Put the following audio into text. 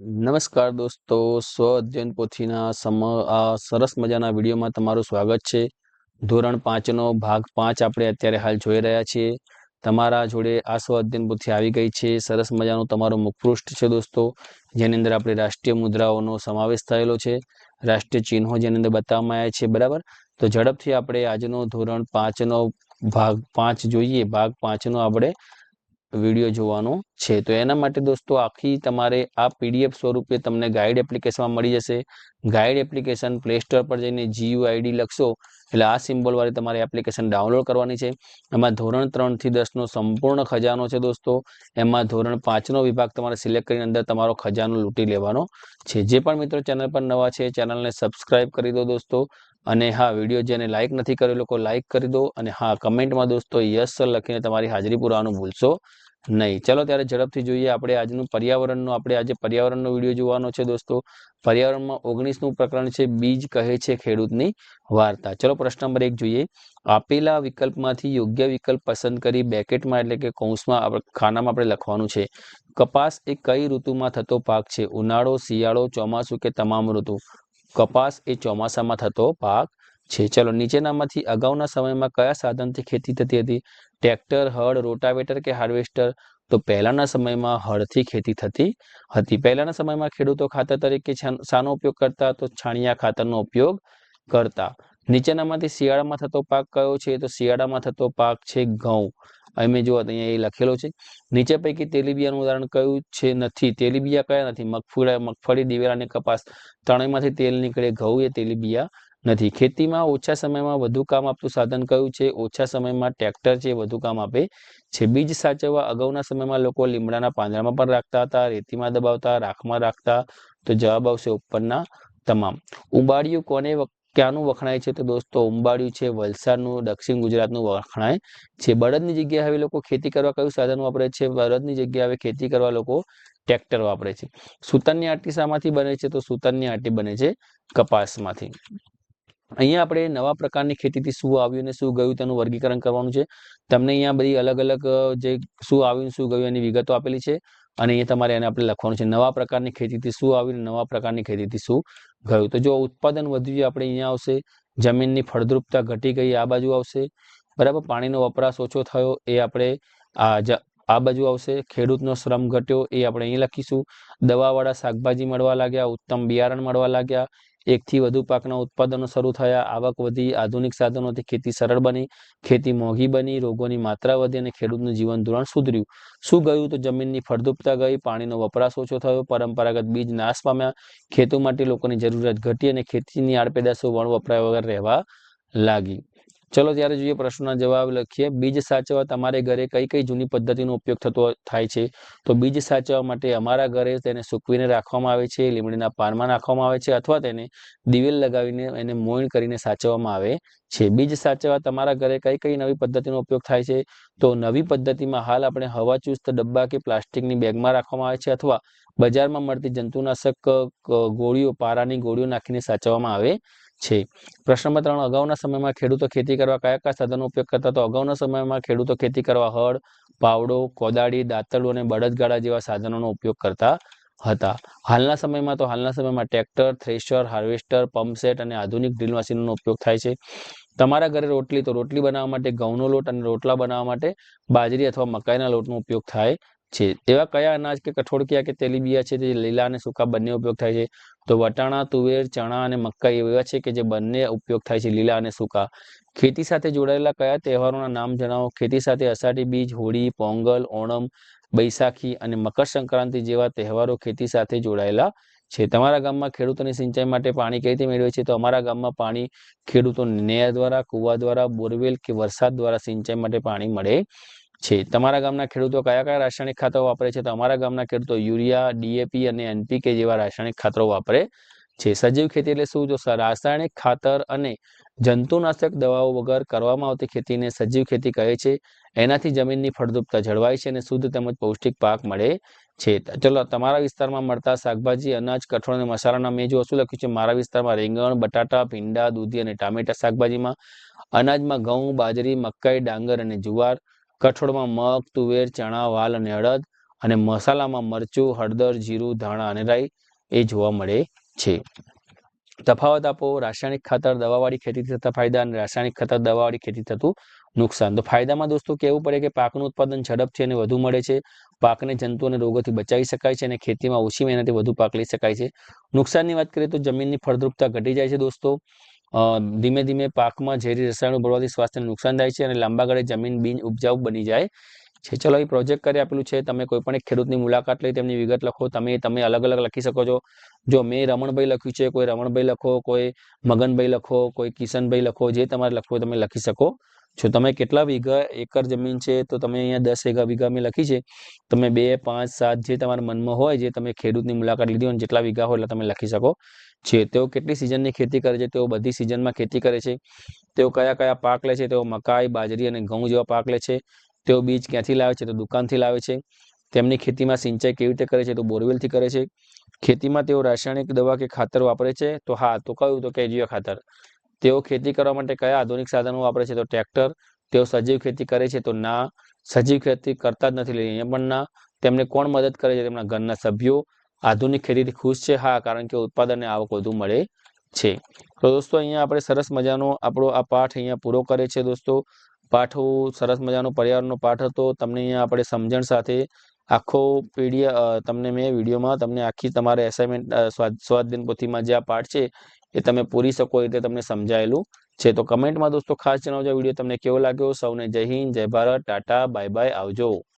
નમસ્કાર દોસ્તો, સ્વ અધ્યયન પોથીના સમ આ સરસ મજાના વિડીયોમાં તમારું સ્વાગત છે. ધોરણ પાંચનો ભાગ પાંચ આપણે અત્યારે હાલ જોઈ રહ્યા છીએ. તમારા જોડે આ સ્વ અધ્યયન પોથી આવી ગઈ છે. સરસ મજાનું તમારું મુખપૃષ્ઠ છે દોસ્તો, જેની અંદર આપણે રાષ્ટ્રીય મુદ્રાઓનો સમાવેશ થયેલો છે. રાષ્ટ્રીય ચિહ્નો જેની અંદર બતાવવામાં આવ્યા છે, બરાબર? તો ઝડપથી આપણે આજનો ધોરણ પાંચનો ભાગ પાંચ જોઈએ. ભાગ પાંચનો આપણે વીડિયો જોવાનો છે. તો એના માટે દોસ્તો, આખી તમારે આ પીડીએફ સ્વરૂપે તમને ગાઈડ એપ્લિકેશનમાં મળી જશે. ગાઈડ એપ્લિકેશન પ્લે સ્ટોર પર જઈને જીયુઆઈડી લખશો. એટલે આ સિમ્બોલવાળી તમારે એપ્લિકેશન ડાઉનલોડ કરવાની છે. એમાં ધોરણ ત્રણથી દસનો સંપૂર્ણ ખજાનો છે દોસ્તો. એમાં ધોરણ પાંચનો વિભાગ તમારે સિલેક્ટ કરીને અંદર તમારો ખજાનો લૂંટી લેવાનો છે. જે પણ મિત્રો ચેનલ પર નવા છે ચેનલને સબસ્ક્રાઇબ કરી દો દોસ્તો. અને હા, વીડિયો જેને લાઇક નથી કર્યો લોકો લાઇક કરી દો. અને હા કમેન્ટમાં દોસ્તો યસ લખીને તમારી હાજરી પુરાવાનું ભૂલશો. નહીં. ચલો ત્યારે ઝડપથી જોઈએ આપણે આજનું પર્યાવરણનો. આપણે આજે પર્યાવરણનો વીડિયો જોવાનો છે દોસ્તો. પર્યાવરણમાં ઓગણીસનું પ્રકરણ છે, બીજ કહે છે ખેડૂતની વાર્તા. ચલો પ્રશ્ન નંબર એક જોઈએ. આપેલા વિકલ્પમાંથી યોગ્ય વિકલ્પ પસંદ કરી બેકેટમાં એટલે કે કૌંસમાં ખાનામાં આપણે લખવાનું છે. કપાસ એ કઈ ઋતુમાં થતો પાક છે? ઉનાળો, શિયાળો, ચોમાસું કે તમામ ઋતુ? કપાસ એ ચોમાસામાં થતો પાક છે. ચલો, નીચેનામાંથી અગાઉના સમયમાં કયા સાધનથી ખેતી થતી હતી? ટ્રેક્ટર, હળ, રોટાવેટર કે હાર્વેસ્ટર? તો પહેલાના સમયમાં હળથી ખેતી થતી હતી. પહેલાના સમયમાં ખેડૂતો ખાતર તરીકે શાનો ઉપયોગ કરતા તો છાણિયા ખાતરનો ઉપયોગ કરતા. નીચેનામાંથી શિયાળામાં થતો પાક કયો છે? તો શિયાળામાં થતો પાક છે ઘઉં. અમે જો અહીંયા એ લખેલો છે. નીચે પૈકી તેલીબિયાનું ઉદાહરણ કયું છે? નથી. તેલીબિયા કયા નથી? મગફળી મગફળી, દિવેલા અને કપાસ. ત્રણેયમાંથી તેલ નીકળે ઘઉં, એ તેલીબિયા નથી. ખેતીમાં ઓછા સમયમાં વધુ કામ આપતું સાધન કયું છે? ઓછા સમયમાં ટ્રેક્ટર છે, વધુ કામ આપે છે. બીજ સાચવવા અગાઉના સમયમાં લોકો લીમડાના પાંદડામાં પણ રાખતા હતા, રેતીમાં દબાવતા, રાખમાં રાખતા. તો જવાબ આવશે ઉપરના તમામ. ઉંબાડિયું કોને ક્યાંનું વખણાય છે? તો દોસ્તો, ઉંબાડિયું છે, વલસાડનું, દક્ષિણ ગુજરાતનું વખણાય છે. બળદની જગ્યાએ હવે લોકો ખેતી કરવા કયું સાધન વાપરે છે? બળદની જગ્યાએ હવે ખેતી કરવા લોકો ટ્રેક્ટર વાપરે છે. સૂતરની આટી શામાંથી બને છે? તો સૂતરની આટી બને છે કપાસમાંથી. અહીંયા આપણે નવા પ્રકારની ખેતીથી શું આવ્યું અને શું ગયું, તેનું વર્ગીકરણ કરવાનું છે. તમને અહીંયા બધી અલગ અલગ જે શું આવ્યું શું ગયું એની વિગતો આપેલી છે અને અહીંયા તમારે એને આપણે લખવાનું છે. નવા પ્રકારની ખેતીથી શું આવ્યું નવા પ્રકારની ખેતીથી શું ગયું. તો જો ઉત્પાદન વધ્યું આપણે અહીંયા આવશે, જમીનની ફળદ્રુપતા ઘટી ગઈ આ બાજુ આવશે, બરાબર? પાણીનો વપરાશ ઓછો થયો એ આપણે આ આ બાજુ આવશે, ખેડૂતનો શ્રમ ઘટ્યો એ આપણે અહીં લખીશું. દવાવાળા શાકભાજી મળવા લાગ્યા, ઉત્તમ બિયારણ મળવા લાગ્યા એકથી વધુ પાકના ઉત્પાદનો શરૂ થયા. આવક વધી, આધુનિક સાધનોથી ખેતી સરળ બની, ખેતી મોંઘી બની, રોગોની માત્રા વધી અને ખેડૂતનું જીવન ધોરણ સુધર્યું. શું ગયું? તો જમીનની ફળદ્રુપતા ગઈ, પાણીનો વપરાશ ઓછો થયો, પરંપરાગત બીજ નાશ પામ્યા. ખેતુ માટે લોકોની જરૂરિયાત ઘટી અને ખેતીની આડપેદાશો વણ વપરાય વગર રહેવા લાગી. ચલો ત્યારે જોઈએ પ્રશ્નના જવાબ લખીએ. બીજ સાચવવા તમારે ઘરે કઈ કઈ જૂની પદ્ધતિનો ઉપયોગ થતો થાય છે? તો બીજ સાચવવા માટે અમારા ઘરે તેને સૂકવીને રાખવામાં આવે છે, લીમડીના પાનમાં નાખવામાં આવે છે અથવા તેને દિવેલ લગાવીને એને મોઈણ કરીને સાચવવામાં આવે છે. બીજ સાચવવા તમારા ઘરે કઈ કઈ નવી પદ્ધતિનો ઉપયોગ થાય છે? તો નવી પદ્ધતિમાં હાલ આપણે હવાચુસ્ત ડબ્બા કે પ્લાસ્ટિકની બેગમાં રાખવામાં આવે છે અથવા બજારમાં મળતી જંતુનાશક ગોળીઓ, પારાની ગોળીઓ નાખીને સાચવવામાં આવે છે. પ્રશ્ન નંબર ત્રણ, અગાઉના સમયમાં ખેડૂતો ખેતી કરવા કયા કયા સાધનો ઉપયોગ કરતા તો અગાઉના સમયમાં ખેડૂતો ખેતી કરવા હળ, પાવડો, કોદાળી, દાંતરડું અને બળદગાડા જેવા સાધનોનો ઉપયોગ કરતા હતા. હાલના સમયમાં તો હાલના સમયમાં ટ્રેક્ટર, થ્રેશર, હાર્વેસ્ટર પંપસેટ અને આધુનિક ડ્રીલ મશીનોનો ઉપયોગ થાય છે. તમારા ઘરે રોટલી, તો રોટલી બનાવવા માટે ઘઉંનો લોટ અને રોટલા બનાવવા માટે બાજરી અથવા મકાઈના લોટનો ઉપયોગ થાય છે. એવા કયા અનાજ કે કઠોળકિયા કે તેલીબિયા છે જે લીલા અને સૂકા બંને ઉપયોગ થાય છે? તો વટાણા, તુવેર, ચણા અને મકાઈ એવા છે કે જે બંને ઉપયોગ થાય છે લીલા અને સૂકા. ખેતી સાથે જોડાયેલા કયા તહેવારોના નામ જણાવો? ખેતી સાથે અષાઢી બીજ, હોળી, પોંગલ, ઓણમ, બૈસાખી અને મકર સંક્રાંતિ જેવા તહેવારો ખેતી સાથે જોડાયેલા છે. તમારા ગામમાં ખેડૂતોની સિંચાઈ માટે પાણી કઈ રીતે મેળવે છે? તો અમારા ગામમાં પાણી ખેડૂતો નહેર દ્વારા, કુવા દ્વારા, બોરવેલ કે વરસાદ દ્વારા સિંચાઈ માટે પાણી મળે છે. તમારા ગામના ખેડૂતો કયા કયા રાસાયણિક ખાતરો વાપરે છે? તો અમારા ગામના ખેડૂતો યુરિયા ડીએપી અને એનપીકે જેવા રાસાયણિક ખાતરો વાપરે છે. સજીવ ખેતી એટલે શું? જો રાસાયણિક ખાતર અને જંતુનાશક દવાઓ વગર કરવામાં આવતી ખેતીને સજીવ ખેતી કહે છે. એનાથી જમીનની ફળદ્રુપતા જળવાય છે અને શુદ્ધ તેમજ પૌષ્ટિક પાક મળે છે. ચલો, તમારા વિસ્તારમાં મળતા શાકભાજી, અનાજ, કઠોળ અને મસાલાના મેં જો શું લખ્યું છે? મારા વિસ્તારમાં રીંગણ, બટાટા, ભીંડા, દૂધી અને ટામેટા શાકભાજીમાં અનાજમાં ઘઉં, બાજરી, મકાઈ, ડાંગર અને જુવાર કઠોળમાં મગ, તુવેર, ચણા, વાલ અને અડદ અને મસાલામાં મરચું, હળદર, જીરું, ધાણા અને રાઈ એ જોવા મળે છે. તફાવત આપો. રાસાયણિક ખાતર દવાવાળી ખેતી થતા ફાયદા અને રાસાયણિક ખાતર દવાવાળી ખેતી થતું નુકસાન. તો ફાયદામાં દોસ્તો કહેવું પડે કે પાકનું ઉત્પાદન ઝડપથી અને વધુ મળે છે. પાકને જંતુ અને રોગોથી બચાવી શકાય છે અને ખેતીમાં ઓછી મહેનતે વધુ પાક લઈ શકાય છે. નુકસાનની વાત કરીએ તો જમીનની ફળદ્રુપતા ઘટી જાય છે દોસ્તો. ધીમે ધીમે પાકમાં ઝેરી રસાયણો ભરવાથી સ્વાસ્થ્યને નુકસાન થાય છે અને લાંબા ગાળે જમીન બિન ઉપજાઉ બની જાય છે. ચલો, એ પ્રોજેક્ટ કરી આપેલું છે. તમે કોઈ પણ એક ખેડૂતની મુલાકાત લઈ, તેમની વિગત લખો. તમે તમે અલગ અલગ લખી શકો છો. જો મેં રમણભાઈ લખ્યું છે, કોઈ રમણભાઈ લખો, કોઈ મગનભાઈ લખો, કોઈ કિશનભાઈ લખો, જે તમારે લખવું તમે લખી શકો. છો તમે કેટલા વીઘા એકર જમીન છે, તો તમે અહીંયા દસ વીઘા વીઘા મેં લખી છે. તમે બે, પાંચ, સાત જે તમારા મનમાં હોય, જે તમે ખેડૂતની મુલાકાત લીધી હોય જેટલા વીઘા હોય એટલે તમે લખી શકો. છે તેઓ કેટલી સિઝનની ખેતી કરે છે, તેઓ બધી સિઝનમાં ખેતી કરે છે. તેઓ કયા કયા પાક લે છે, તેઓ મકાઈ, બાજરી અને ઘઉં જેવા પાક લે છે. તેઓ બીજ ક્યાંથી લાવે છે, તો દુકાનથી લાવે છે. તેમની ખેતીમાં સિંચાઈ કેવી રીતે કરે છે, તો બોરવેલથી કરે છે. ખેતીમાં તેઓ રાસાયણિક દવા કે ખાતર વાપરે છે, તો હા, તો કયું? તો કેજીઓ ખાતર. તેઓ ખેતી કરવા માટે કયા આધુનિક સાધનો વાપરે છે, તો ટ્રેક્ટર. તેઓ સજીવ ખેતી કરે છે, તો ના. સજીવ ખેતી કરતા જ નથી અહીંયા પણ ના. તેમને કોણ મદદ કરે છે, તેમના ઘરના સભ્યો. આધુનિક ખેતીથી ખુશ છે. હા, કારણ કે ઉત્પાદન આવક વધુ મળે છે. તો દોસ્તો, અહીંયા આપણે સરસ મજાનો આપણો આ પાઠ અહીંયા પૂરો કરે છે દોસ્તો. પાઠ સરસ મજાનો પર્યાવરણનો પાઠ હતો. તમને અહીંયા આપણે સમજણ સાથે આખો પીડીએફ તમને મેં વિડીયોમાં તમને આખી તમારે એસાઇનમેન્ટ સ્વાધ્યાયન પોથીમાં જે આ પાઠ છે એ તમે પૂરી શકો એ રીતે તમને સમજાયેલું છે. તો કમેન્ટમાં દોસ્તો ખાસ જણાવજો વીડિયો તમને કેવો લાગ્યો? સૌને જય હિન્દ, જય ભારત, ટાટા, બાય બાય, આવજો.